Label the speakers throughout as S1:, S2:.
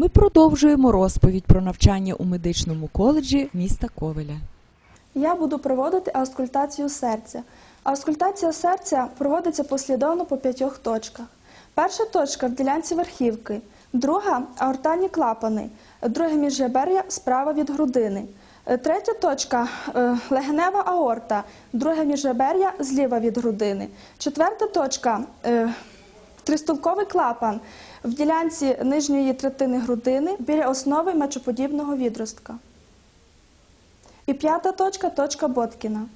S1: Ми продовжуємо розповідь про навчання у медичному коледжі міста Ковеля.
S2: Я буду проводити аускультацію серця. Аускультація серця проводиться послідовно по п'ятьох точках. Перша точка в ділянці верхівки, друга аортальні клапани, друге міжребер'я справа від грудини. Е, Третя точка е, легенева аорта, друге міжребер'я зліва від грудини. Четверта точка тристовковий клапан в ділянці нижньої третини грудини біля основи мечоподібного відростка. І п'ята точка точка Боткіна.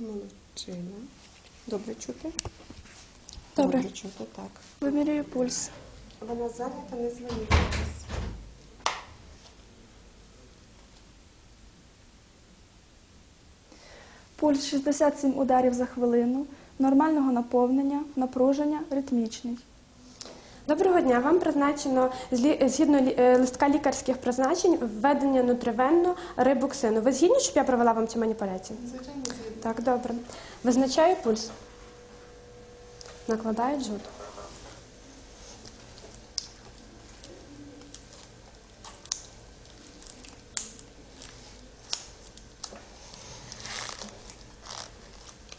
S3: Молодчина. Добре чути?
S2: Добре.
S3: чути, так.
S2: Вимірюю пульс.
S3: Вона зайнята, не звоніть.
S2: Пульс 67 ударів за хвилину, нормального наповнення, напруження, ритмічний.
S4: Доброго дня. Вам призначено згідно е, листка лікарських призначень введення нутривенно рибуксину. Ви згідні, щоб я провела вам цю маніпуляцію?
S3: Звичайно, згідно.
S4: Так, добре. Визначаю пульс. Накладаю джут.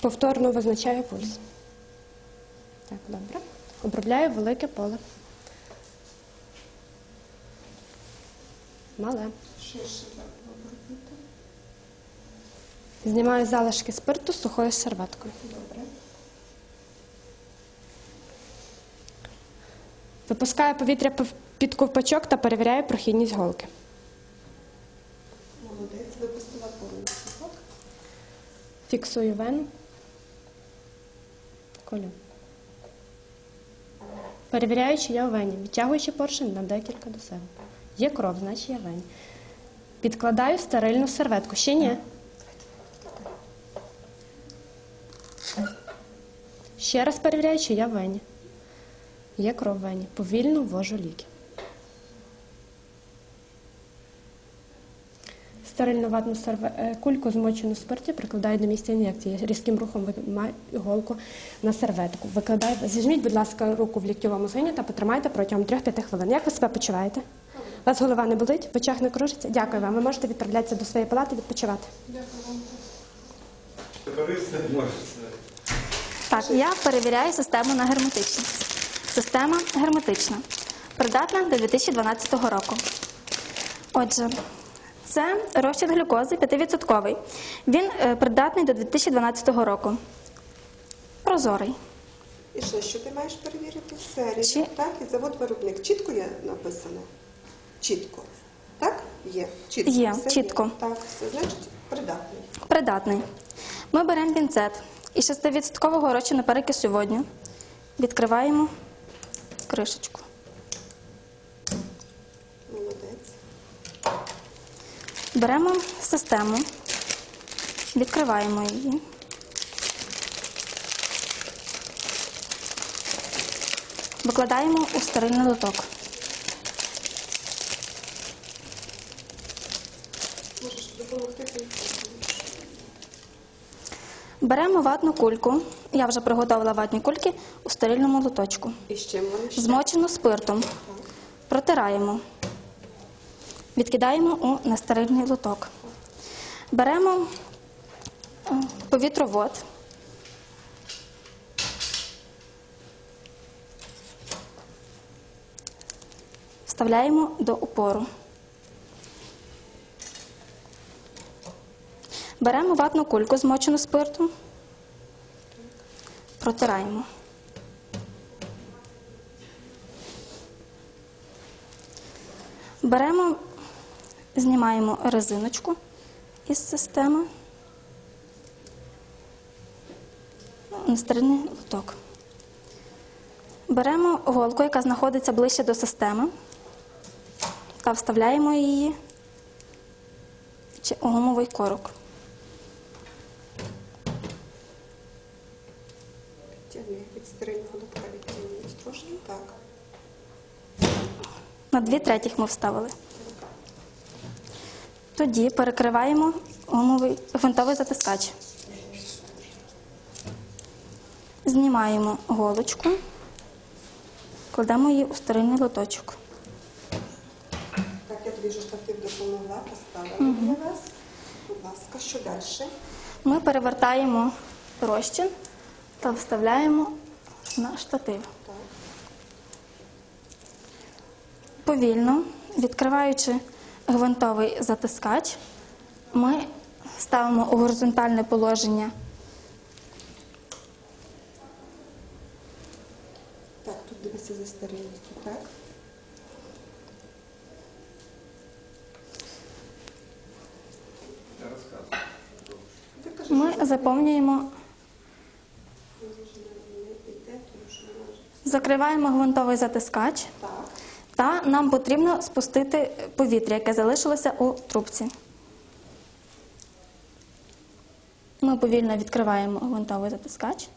S4: Повторно визначаю пульс. Обробляю велике поле. Мале.
S3: Ширше обробити.
S4: Знімаю залишки спирту сухою серветкою.
S3: Добре.
S4: Випускаю повітря під ковпачок та перевіряю прохідність голки.
S3: Молодець. Випустила повністю.
S4: Фіксую вену. Колю. Перевіряю, чи я овені, вені. Відтягуючи поршень на декілька до себе. Є кров, значить я вень. Підкладаю стерильну серветку. Ще ні. Ще раз перевіряю, чи я вені. Є кров в вені. Повільно ввожу ліки. Стерильну ватну е, кульку змочену в спирті прикладаю до місця ін'єкції. Різким рухом виймаю голку на серветку. Викладаю, зіжміть, будь ласка, руку в ліктьовому згині та потримайте протягом 3-5 хвилин. Як ви себе почуваєте? У вас голова не болить, в очах не кружиться? Дякую вам. Ви можете відправлятися до своєї палати відпочивати.
S5: Товариство можете.
S6: Так, я перевіряю систему на герметичність. Система герметична, придатна до 2012 року. Отже, це розчин глюкози 5%. Він е, придатний до 2012 року. Прозорий.
S3: І що, що ти маєш перевірити? Серію,
S6: Чи-
S3: так? І завод-виробник. Чітко є написано? Чітко. Так? Є. Чітко.
S6: Є,
S3: Все
S6: чітко.
S3: Так, все. Значить, придатний.
S6: Придатний. Ми беремо пінцет і 6% розчину перекису водню. Відкриваємо кришечку. Беремо систему, відкриваємо її. Викладаємо у стерильний лоток. Беремо ватну кульку. Я вже приготувала ватні кульки у стерильному лоточку.
S3: І з чим?
S6: Змочену спиртом. Протираємо. Відкидаємо у нестерильний лоток. Беремо е, повітровод. Вставляємо до упору. Беремо ватну кульку, змочену спиртом. Протираємо. Беремо, Знімаємо резиночку із системи ну, нестерильний лоток. Беремо голку, яка знаходиться ближче до системи, та вставляємо її у гумовий корок.
S3: Від стерильного лотка відтягнуть.
S6: На дві третіх ми вставили. Тоді перекриваємо гумовий гвинтовий затискач. Знімаємо голочку, кладемо її у стерильний лоточок.
S3: Так, я тобі вже штатив допомогла, поставила для вас. Будь ласка, що далі?
S6: Ми перевертаємо розчин та вставляємо на штатив.
S3: Так.
S6: Повільно, відкриваючи гвинтовий затискач, ми ставимо у горизонтальне положення
S3: Так, тут дивися за стерильністю, так?
S6: Ми заповнюємо, закриваємо гвинтовий затискач,
S3: Так.
S6: Та нам потрібно спустити повітря, яке залишилося у трубці. Ми повільно відкриваємо гвинтовий затискач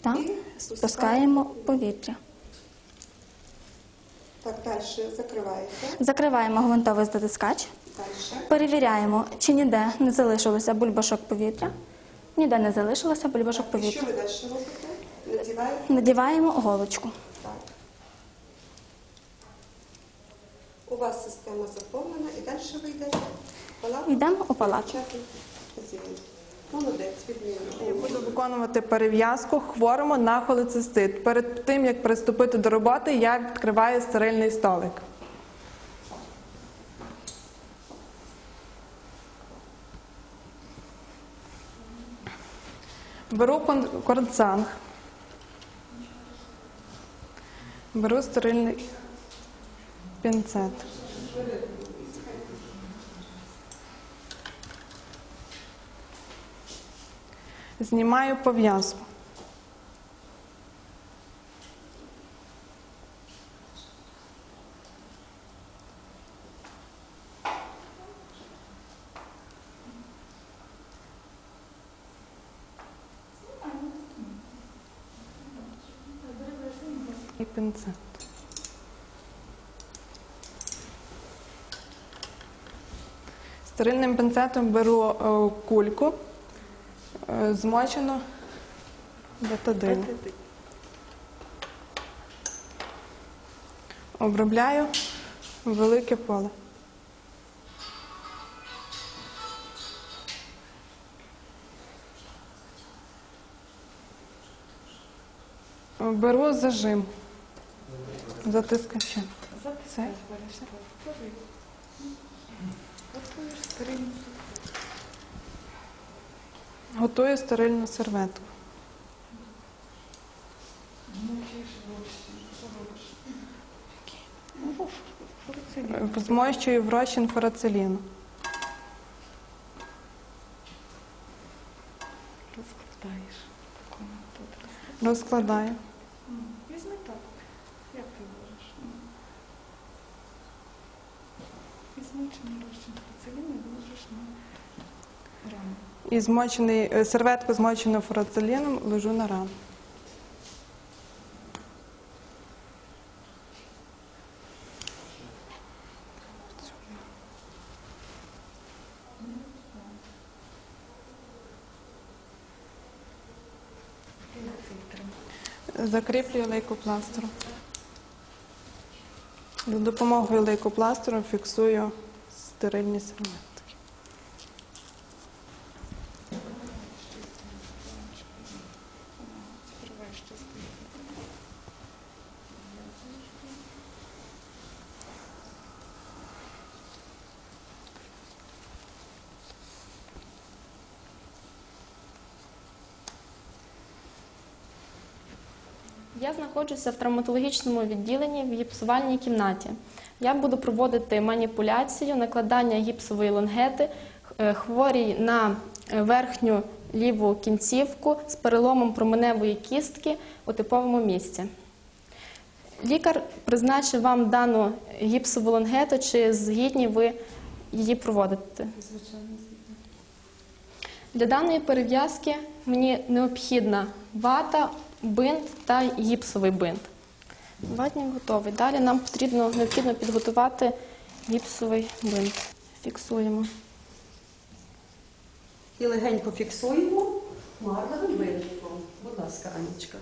S6: та спускаємо повітря.
S3: Так, далі закриваєте.
S6: Закриваємо гвинтовий затискач,
S3: Далі.
S6: перевіряємо, чи ніде не залишилося бульбашок повітря. Ніде не залишилося бульбашок повітря.
S3: що ви далі робите? Надіваєте?
S6: Надіваємо голочку.
S3: Так. У вас система заповнена і далі ви йдете в палату?
S6: Йдемо у палату.
S3: Молодець, відмінно.
S5: Я буду виконувати перев'язку хворому на холецистит. Перед тим як приступити до роботи, я відкриваю стерильний столик. Беру кордсанг. Беру стерильний пінцет. Знімаю пов'язку. І. Стерильним пінцетом беру е, кульку, е, змочену бетадином. Обробляю велике поле. Беру зажим. Затискачем. Це? Готую стерильну серветку. Змощую в розчин фурацеліну.
S7: Розкладаєш.
S5: Розкладаю.
S7: Візьми так. Як ти можеш? Чи розчин процеліну і виложиш на рану.
S5: І змочений, е, серветку змочену фурацеліном ложу на рану. Закріплюю лейкопластером. За допомогою лейкопластеру фіксую стерильні серветки.
S8: Я знаходжуся в травматологічному відділенні в гіпсувальній кімнаті. Я буду проводити маніпуляцію накладання гіпсової лонгети е, хворій на е, верхню ліву кінцівку з переломом променевої кістки у типовому місці. Лікар призначив вам дану гіпсову лонгету, чи згідні ви її проводити? Звичайно, згідно. Для даної перев'язки мені необхідна вата, бинт та гіпсовий бинт. Ватник готовий. Далі нам потрібно необхідно підготувати гіпсовий бинт. Фіксуємо.
S9: І легенько фіксуємо марлевим бинтиком. Будь ласка, Анічка.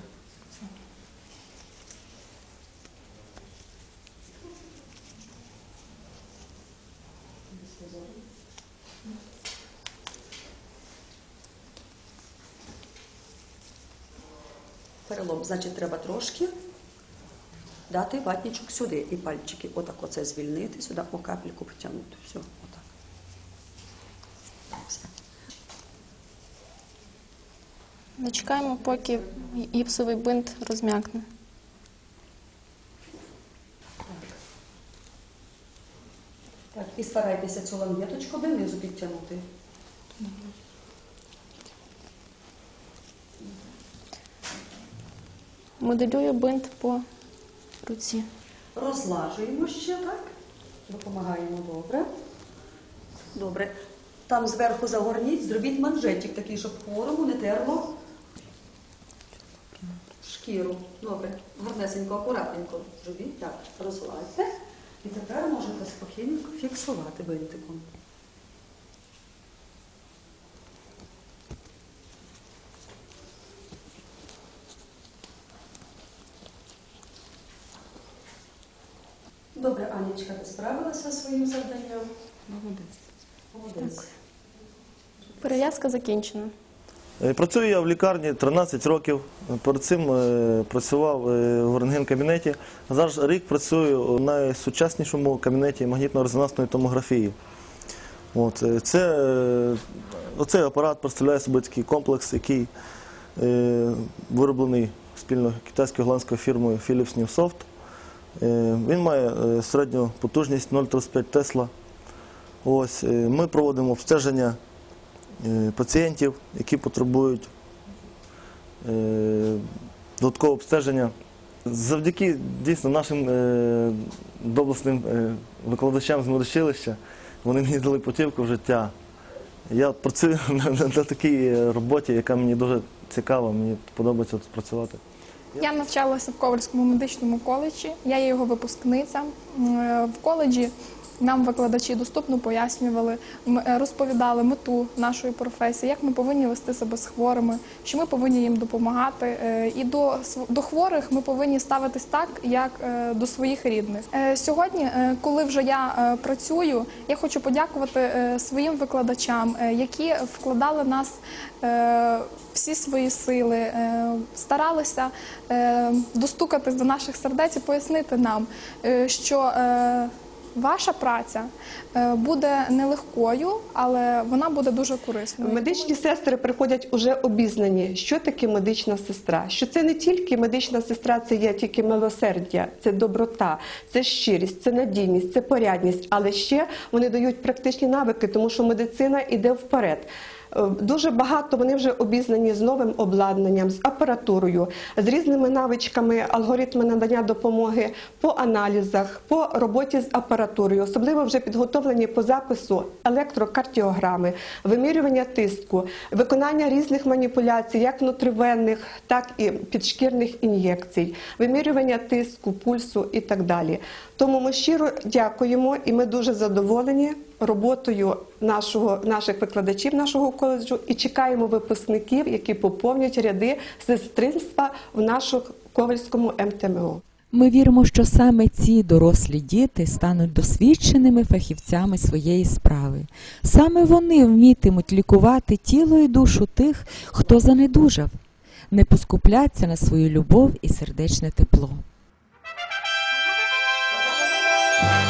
S9: Перелом, значить, треба трошки дати ватничок сюди і пальчики. Отак оце звільнити, сюди по капельку потягнути. Все, отак. Все.
S8: Зачекаємо, поки гіпсовий бинт розм'якне.
S9: Так, і старайтеся цю лангеточку донизу підтягнути.
S8: Моделюю бинт по руці.
S9: Розлажуємо ще, так? Допомагаємо добре. Добре. Там зверху загорніть, зробіть манжетик такий, щоб хворому не терло шкіру. Добре. Гарнесенько, акуратненько зробіть. Так, розгладьте. І тепер можете спокійно фіксувати бинтиком. Анічка, ти справилася зі своїм завданням? Молодець. Молодець.
S8: Перев'язка закінчена.
S10: Е, Працюю я в лікарні 13 років. Перед цим е, працював е, в рентген-кабінеті. Зараз рік працюю у найсучаснішому кабінеті магнітно-резонансної томографії. От, е, це, е, оцей апарат представляє собою такий комплекс, який е, вироблений спільно китайсько-голландською фірмою Philips Newsoft. Е, Він має е, середню потужність 0,35 Тесла. Е, ми проводимо обстеження е, пацієнтів, які потребують е, додаткового обстеження. Завдяки дійсно нашим е, доблесним е, викладачам з медучилища вони мені дали путівку в життя. Я працюю на, такій е, роботі, яка мені дуже цікава, мені подобається працювати.
S7: Я навчалася в Ковальському медичному коледжі, я є його випускниця. Е, В коледжі нам викладачі доступно пояснювали, е, розповідали мету нашої професії, як ми повинні вести себе з хворими, що ми повинні їм допомагати. е, І до, до хворих ми повинні ставитись так, як е, до своїх рідних. Сьогодні, коли вже я працюю, я хочу подякувати своїм викладачам, які вкладали нас всі свої сили, старалися достукатись до наших сердець і пояснити нам, що ваша праця е, буде нелегкою, але вона буде дуже корисною.
S11: Медичні сестри приходять уже обізнані, що таке медична сестра. Що це не тільки медична сестра, це є тільки милосердя, це доброта, це щирість, це надійність, це порядність. Але ще вони дають практичні навики, тому що медицина йде вперед. Е, Дуже багато вони вже обізнані з новим обладнанням, з апаратурою, з різними навичками, алгоритми надання допомоги по аналізах, по роботі з апаратурою, особливо вже підготовлені по запису електрокардіограми, вимірювання тиску, виконання різних маніпуляцій, як внутривенних, так і підшкірних ін'єкцій, вимірювання тиску, пульсу і так далі. Тому ми щиро дякуємо і ми дуже задоволені роботою нашого, наших викладачів нашого коледжу і чекаємо випускників, які поповнять ряди сестринства в нашому Ковальському МТМО.
S1: Ми віримо, що саме ці дорослі діти стануть досвідченими фахівцями своєї справи. Саме вони вмітимуть лікувати тіло і душу тих, хто занедужав, не поскупляться на свою любов і сердечне тепло.
S9: thank you